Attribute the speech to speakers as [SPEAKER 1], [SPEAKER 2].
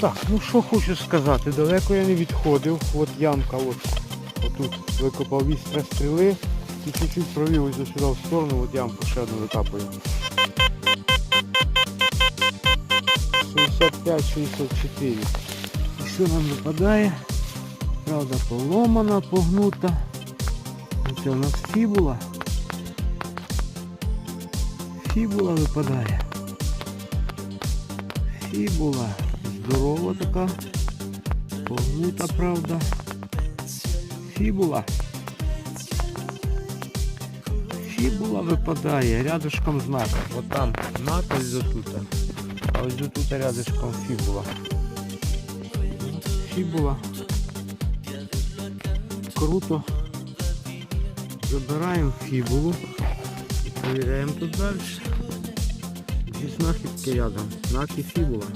[SPEAKER 1] Так, ну що хочу сказати, далеко я не відходив. От ямка, от, отут викопав вістря стріли і чуть-чуть провів ось сюди в сторону, от ямку ще одну викапую. 65-64. І що нам випадає? Правда, поломана, погнута. Це у нас фібула. Фібула випадає. Фібула. Здорова така. Погнута, правда. Фібула. Фібула випадає рядышком знака. От там знак ось отут. А ось тут рядышком фібула. Фібула. Круто. Забираємо фібулу і перевіряємо тут далі. Зі знахідки рядом. Знак і фібула.